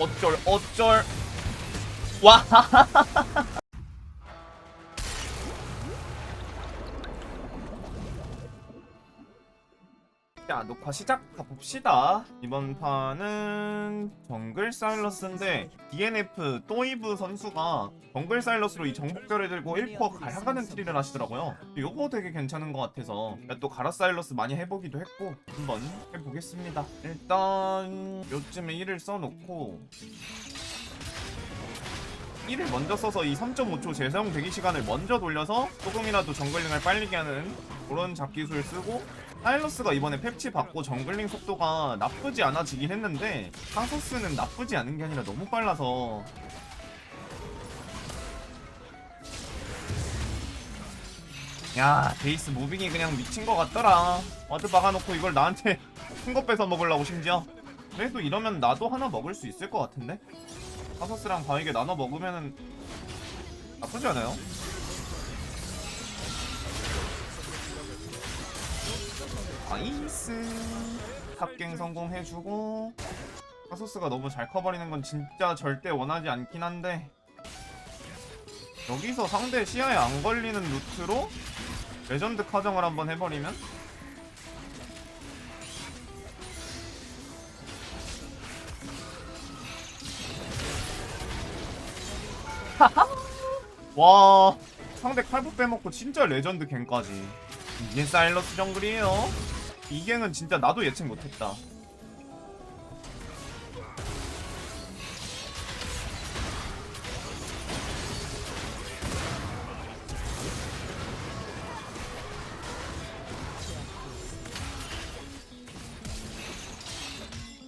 어쩔 어쩔. 와 자 녹화 시작 가봅시다. 이번 판은 정글 사일러스인데 DNF 또이브 선수가 정글 사일러스로 이 정복결을 들고 1퍼 가야가는 트리를 하시더라고요. 이거 되게 괜찮은 것 같아서 또 가라 사일러스 많이 해보기도 했고 한번 해보겠습니다. 일단 요쯤에 1을 써놓고 1을 먼저 써서 이 3.5초 재사용 대기 시간을 먼저 돌려서 조금이라도 정글링을 빨리게 하는 그런 잡기술 쓰고 사일러스가 이번에 펩치 받고 정글링 속도가 나쁘지 않아지긴 했는데 카소스는 나쁘지 않은 게 아니라 너무 빨라서. 야 베이스 무빙이 그냥 미친 것 같더라. 와드 박아놓고 이걸 나한테 큰 거 뺏어 먹으려고 심지어. 그래도 이러면 나도 하나 먹을 수 있을 것 같은데? 카소스랑 바위게 나눠 먹으면은 나쁘지 않아요 나이스. 탑갱 성공해주고. 카소스가 너무 잘 커버리는 건 진짜 절대 원하지 않긴 한데. 여기서 상대 시야에 안 걸리는 루트로 레전드 카정을 한번 해버리면? 와 상대 칼부 빼먹고 진짜 레전드 갱까지. 이게 사일러스 정글이에요 이 갱은 진짜 나도 예측 못했다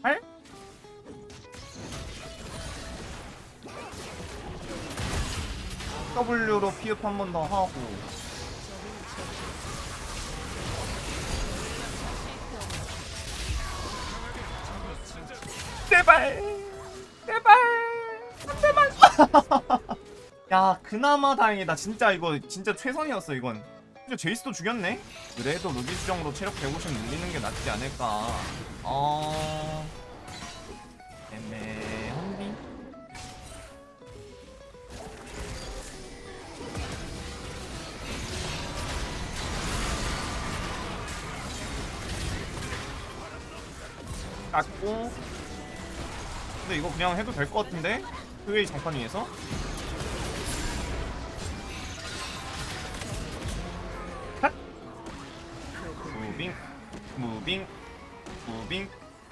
할? W로 피읍 한번 더 하고 제발. 제발. 제발. 야 그나마 다행이다. 진짜 이거 진짜 최선이었어 이건. 진짜 제이스도 죽였네? 그래도 루비 수정으로 체력 150 늘리는 게 낫지 않을까. 어... 애매한디? 깎고 근데 이거 그냥 해도 될 것 같은데? 후웨이 장판 위에서? 핫! 무빙 무빙 무빙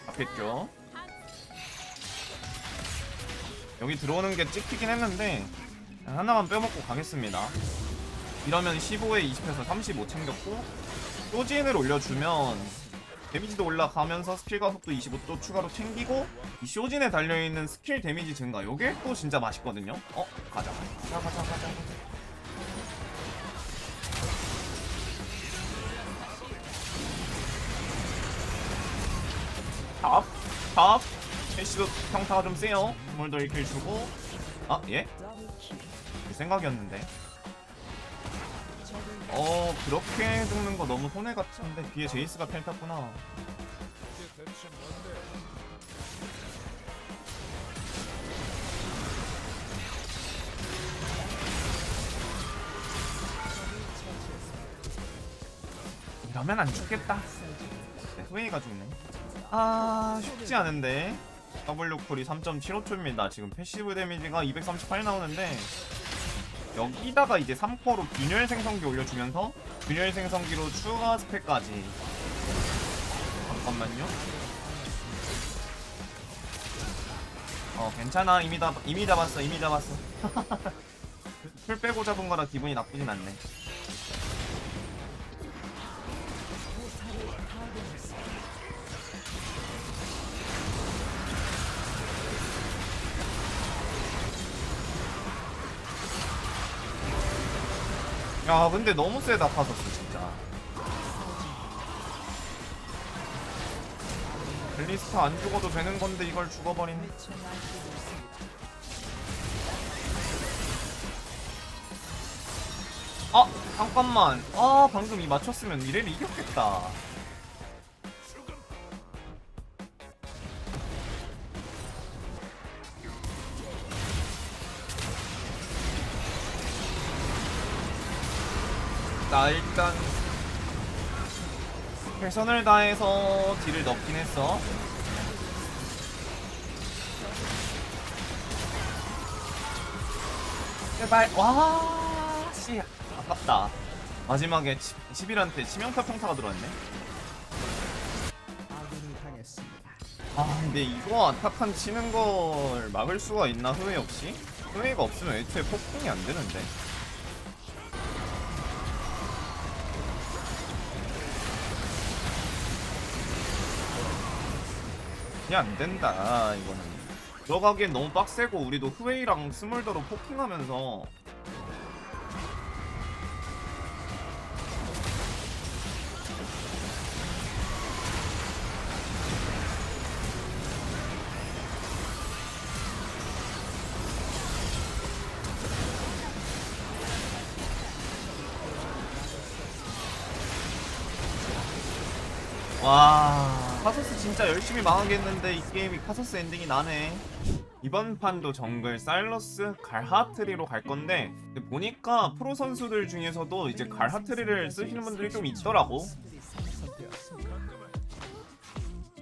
앞했죠 여기 들어오는 게 찍히긴 했는데 하나만 빼먹고 가겠습니다 이러면 15에 20에서 35 챙겼고 소진을 올려주면 데미지도 올라가면서 스킬 가속도 25도 추가로 챙기고 이 쇼진에 달려있는 스킬 데미지 증가 요게 또 진짜 맛있거든요 어? 가자 가자 가자 가자 탑, 탑. 캐시도 평타가 좀 세요. 물도 1킬 주고. 아, 예? 제 생각이었는데. 어, 그렇게 죽는 거 너무 손해 같은데 뒤에 제이스가 펠 탔구나. 이러면 안 죽겠다. 네, 후웨이가 죽네. 아 쉽지 않은데 W 쿨이 3.75초입니다 지금 패시브 데미지가 238 나오는데 여기다가 이제 3%로 균열 생성기 올려주면서 균열 생성기로 추가 스펙까지. 잠깐만요. 어 괜찮아. 이미 다 이미 잡았어 이미 잡았어. 풀 빼고 잡은 거라 기분이 나쁘진 않네 야 근데 너무 세다 파서스 진짜. 벨리스타 안 죽어도 되는 건데 이걸 죽어버리네 아 잠깐만. 아 방금 이 맞췄으면 이래를 이겼겠다 나 일단 최선을 다해서 딜을 넣긴 했어. 제발 와 씨. 아깝다. 마지막에 11한테 치명타 평타가 들어왔네. 아 근데 이거 아타칸 치는 걸 막을 수가 있나 후회 없이? 후회가 없으면 애초에 폭풍이 안 되는데. 이게 안 된다 이거는. 들어가기엔 너무 빡세고 우리도 후웨이랑 스몰더로 포킹하면서 와 카서스 진짜 열심히 망하겠는데 이 게임이 카서스 엔딩이 나네. 이번 판도 정글 사일러스 갈하트리로 갈 건데 보니까 프로 선수들 중에서도 이제 갈하트리를 쓰시는 분들이 좀 있더라고.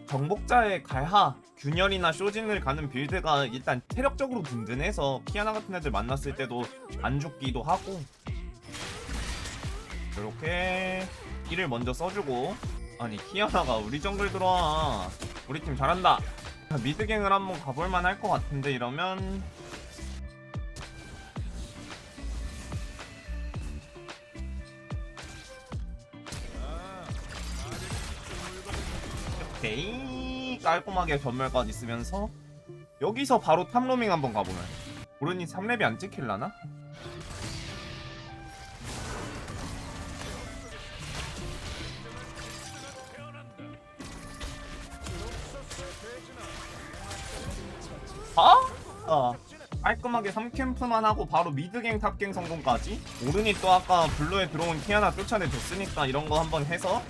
정복자의 갈하 균열이나 쇼진을 가는 빌드가 일단 체력적으로 든든해서 키아나 같은 애들 만났을 때도 안 죽기도 하고. 이렇게 힐을 먼저 써주고 아니 키아나가 우리 정글 들어와. 우리 팀 잘한다. 미드갱을 한번 가볼만 할 것 같은데 이러면. 오케이. 깔끔하게 전멸까지 쓰면서 여기서 바로 탑로밍 한번 가보면. 오른이 3렙이 안 찍힐라나? 어. 깔끔하게 3캠프만 하고 바로 미드갱 탑갱 성공까지? 오른이 또 아까 블루에 들어온 키아나 쫓아내줬으니까 이런 거 한번 해서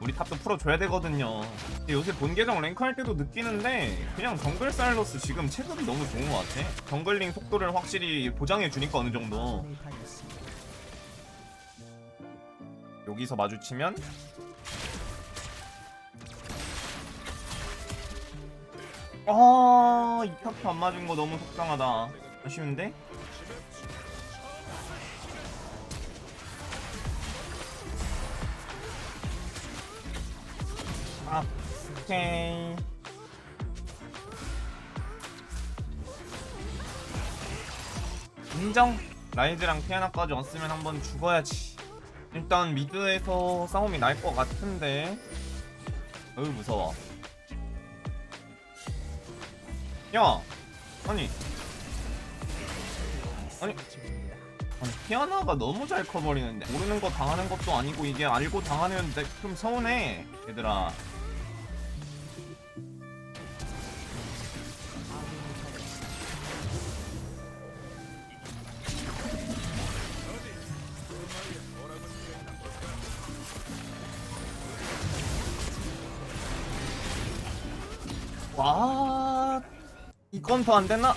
우리 탑도 풀어줘야 되거든요. 근데 요새 본 계정 랭크할 때도 느끼는데 그냥 정글 사일러스 지금 체급이 너무 좋은 것 같아. 정글링 속도를 확실히 보장해주니까 어느 정도. 여기서 마주치면 아, 이 탑도 안 맞은 거 너무 속상하다. 아쉬운데? 아, 오케이. 인정. 라이즈랑 피아나까지 왔으면 한번 죽어야지. 일단 미드에서 싸움이 날 것 같은데. 어휴 무서워. 야, 아니, 아니, 아니 피아나가 너무 잘 커버리는데. 모르는 거 당하는 것도 아니고 이게 알고 당하는 데 좀 서운해, 얘들아. 와, 이건 더안 되나?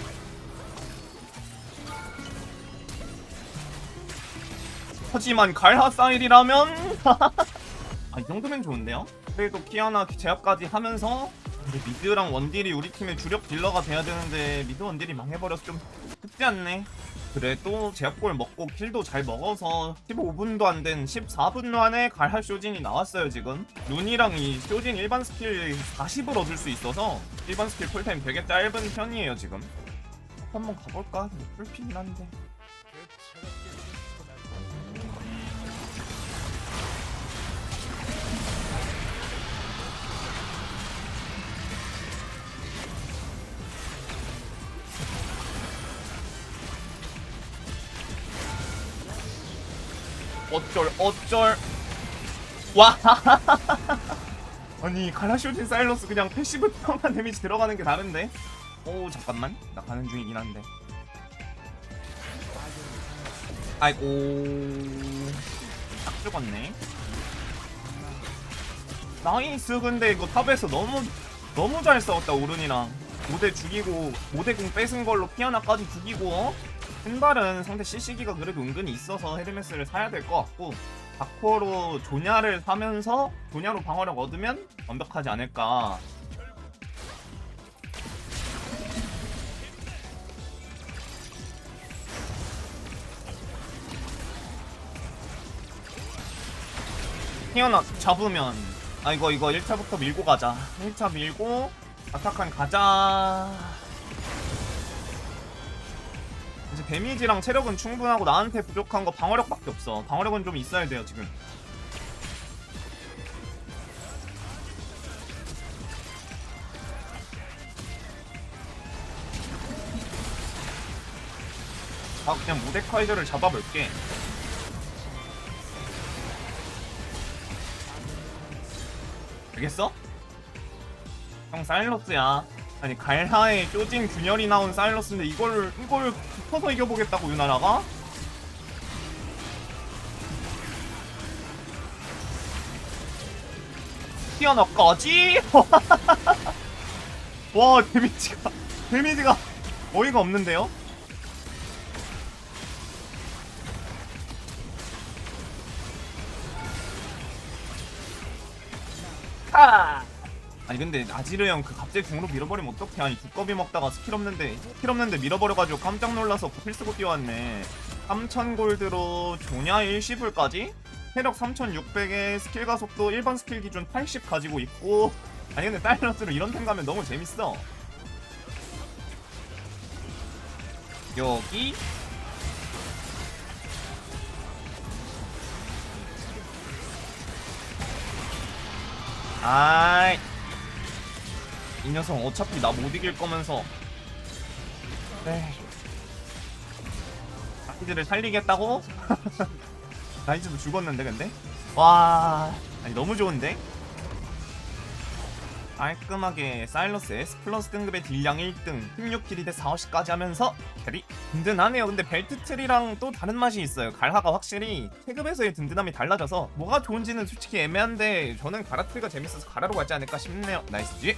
하지만 갈하 사일이라면 아, 이 정도면 좋은데요? 그래도 키아나 제압까지 하면서 근데 미드랑 원딜이 우리 팀의 주력 딜러가 돼야 되는데 미드 원딜이 망해버려서 좀 쉽지 않네 그래도 제압골 먹고 킬도 잘 먹어서 15분도 안 된 14분 만에 갈할 쇼진이 나왔어요 지금. 룬이랑 이 쇼진 일반 스킬 40을 얻을 수 있어서 일반 스킬 쿨타임 되게 짧은 편이에요 지금. 한번 가볼까? 풀피긴 한데 어쩔 어쩔. 와. 아니 갈라쇼진 사일러스 그냥 패시브 평판 데미지 들어가는 게 다른데? 오 잠깐만. 나 가는 중이긴 한데. 아이고. 딱 죽었네. 나이스. 근데 이거 탑에서 너무 너무 잘 싸웠다 오른이랑. 5대 죽이고 5대 궁 뺏은 걸로 피아나까지 죽이고 어? 펜발은 상대 CC기가 그래도 은근히 있어서 헤르메스를 사야 될 것 같고 다코로 조냐를 사면서 조냐로 방어력 얻으면 완벽하지 않을까. 희연아 잡으면 아 이거 이거 1차부터 밀고 가자. 1차 밀고 아타칸 가자 이제 데미지랑 체력은 충분하고 나한테 부족한 거 방어력밖에 없어. 방어력은 좀 있어야 돼요 지금. 아 그냥 모데카이저를 잡아볼게. 알겠어? 형 사일러스야. 아니 갈하에 쪼진 균열이 나온 사일러스인데 이걸 이걸 붙어서 이겨보겠다고 유나라가? 티어나까지? 와 데미지가 데미지가 어이가 없는데요? 하! 아니 근데 아지르 형 그 갑자기 궁으로 밀어버리면 어떡해. 아니 두꺼비 먹다가 스킬 없는데 스킬 없는데 밀어버려가지고 깜짝 놀라서 필 쓰고 뛰어왔네. 3000골드로 조냐 1시불까지? 체력 3600에 스킬 가속도 일반 스킬 기준 80 가지고 있고 아니 근데 사이러스로 이런 템 가면 너무 재밌어. 여기. 아이 이 녀석 어차피 나 못 이길 거면서 네 나이즈를 살리겠다고? 나이즈도 죽었는데 근데? 와 아니 너무 좋은데? 깔끔하게 사일러스 S 플러스 등급의 딜량 1등 16킬이 대 4호시까지 하면서 캐리. 든든하네요. 근데 벨트 트리랑 또 다른 맛이 있어요. 갈하가 확실히 태급에서의 든든함이 달라져서 뭐가 좋은지는 솔직히 애매한데 저는 가라 트리가 재밌어서 가라로 가지 않을까 싶네요. 나이스 지